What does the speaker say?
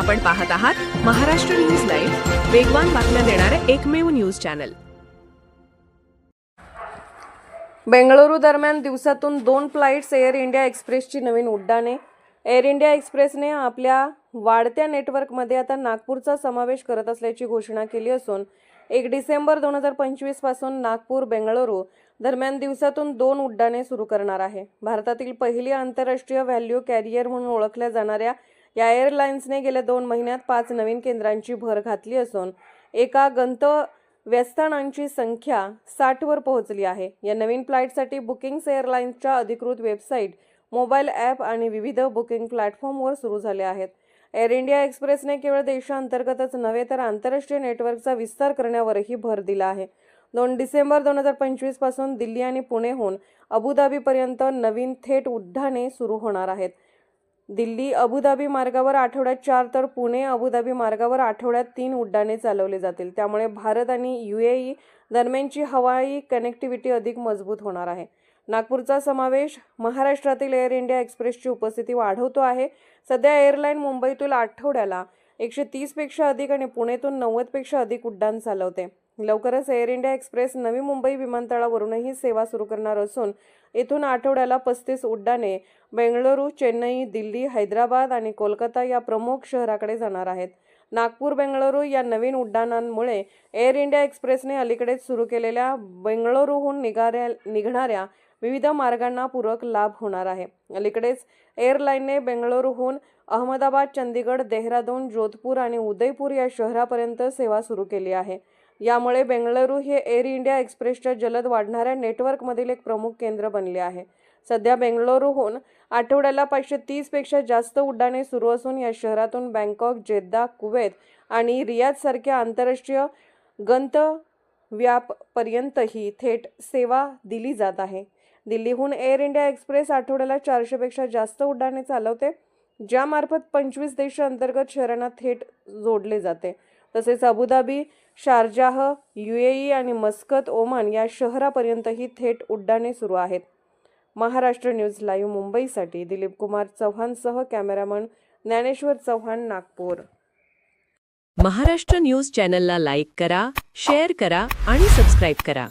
आपण पाहत आहात महाराष्ट्र न्यूज लाईव्ह वेगवान बातम्या देणारे एकमेव न्यूज चॅनल. बेंगळुरू दरम्यान दिवसातून दोन फ्लाईट्स एअर इंडिया एक्सप्रेसची नवीन उड्डाणे. एअर इंडिया एक्सप्रेसने आपल्या वाढत्या नेटवर्कमध्ये आता नागपूरचा समावेश करत असल्याची घोषणा केली असून एक डिसेंबर दोन हजार पंचवीसपासून नागपूर बेंगळुरू दरम्यान दिवसातून दोन उड्डाणे सुरू करणार आहे. भारतातील पहिली आंतरराष्ट्रीय व्हॅल्यू कॅरियर म्हणून ओळखल्या जाणाऱ्या या एअरलाइन्सने गेल्या दोन महिन्यात पाच नवीन केंद्रांची भर घातली असून एका गंत व्यस्थानांची संख्या साठवर पोहोचली आहे. या नवीन फ्लाईटसाठी बुकिंग्स एअरलाइन्सच्या अधिकृत वेबसाईट मोबाईल ॲप आणि विविध बुकिंग प्लॅटफॉर्मवर सुरू झाले आहेत. एअर इंडिया एक्सप्रेसने केवळ देशांतर्गतच नव्हे तर आंतरराष्ट्रीय नेटवर्कचा विस्तार करण्यावरही भर दिला आहे. दोन डिसेंबर दोन हजार पंचवीसपासून दिल्ली आणि पुणेहून अबुधाबीपर्यंत नवीन थेट उड्डाणे सुरू होणार आहेत. दिल्ली अबुधाबी मार्गावर आठवड्यात चार तर पुणे अबुधाबी मार्गावर आठवड्यात तीन उड्डाणे चालवली जातील. त्यामुळे भारत आणि युएई दरम्यानची हवाई कनेक्टिव्हिटी अधिक मजबूत होणार आहे. नागपूरचा समावेश महाराष्ट्रातील एअर इंडिया एक्सप्रेसची उपस्थिती वाढवतो आहे. सध्या एअरलाईन मुंबईतील आठवड्याला एकशे तीसपेक्षा अधिक आणि पुणेतून नव्वदपेक्षा अधिक उड्डाण चालवते. लवकरच air India express Navi Mumbai विमानतळावरूनही सेवा सुरू करणार असून येथून आठवड्याला पस्तीस उड्डाणे बेंगळुरू चेन्नई दिल्ली हैदराबाद आणि कोलकाता या प्रमुख शहराकडे जाणार आहेत. नागपूर बेंगळुरू या नवीन उड्डाणांमुळे एअर इंडिया एक्सप्रेसने अलीकडेच सुरू केलेल्या बेंगळुरूहून निघाऱ्या निघणाऱ्या विविध मार्गांना पूरक लाभ होणार आहे. अलीकडेच एअरलाईनने बेंगळुरूहून अहमदाबाद चंदीगड देहरादून जोधपूर आणि उदयपूर या शहरापर्यंत सेवा सुरू केली आहे. यामुळे बेंगळुरू हे एअर इंडिया एक्सप्रेसच्या जलद वाढणाऱ्या नेटवर्कमधील एक प्रमुख केंद्र बनले आहे. सध्या बेंगळुरूहून आठवड्याला पाचशे तीसपेक्षा जास्त उड्डाणे सुरू असून या शहरातून बँकॉक जेद्दा कुवेत आणि रियादसारख्या आंतरराष्ट्रीय गंतव्यापर्यंतही थेट सेवा दिली जात आहे. दिल्लीहून एअर इंडिया एक्सप्रेस आठवड्याला चारशेपेक्षा जास्त उड्डाणे चालवते ज्यामार्फत पंचवीस देशांतर्गत शहरांना थेट जोडले जाते. तसेच अबुधाबी शारजाह युएई आणि मस्कत ओमान या शहरापर्यंतही थेट उड्डाणे सुरू आहेत. महाराष्ट्र न्यूज लाईव्ह मुंबईसाठी दिलीप कुमार चव्हाणसह कॅमेरामन ज्ञानेश्वर चव्हाण नागपूर. महाराष्ट्र न्यूज चॅनलला लाईक करा शेअर करा आणि सबस्क्राईब करा.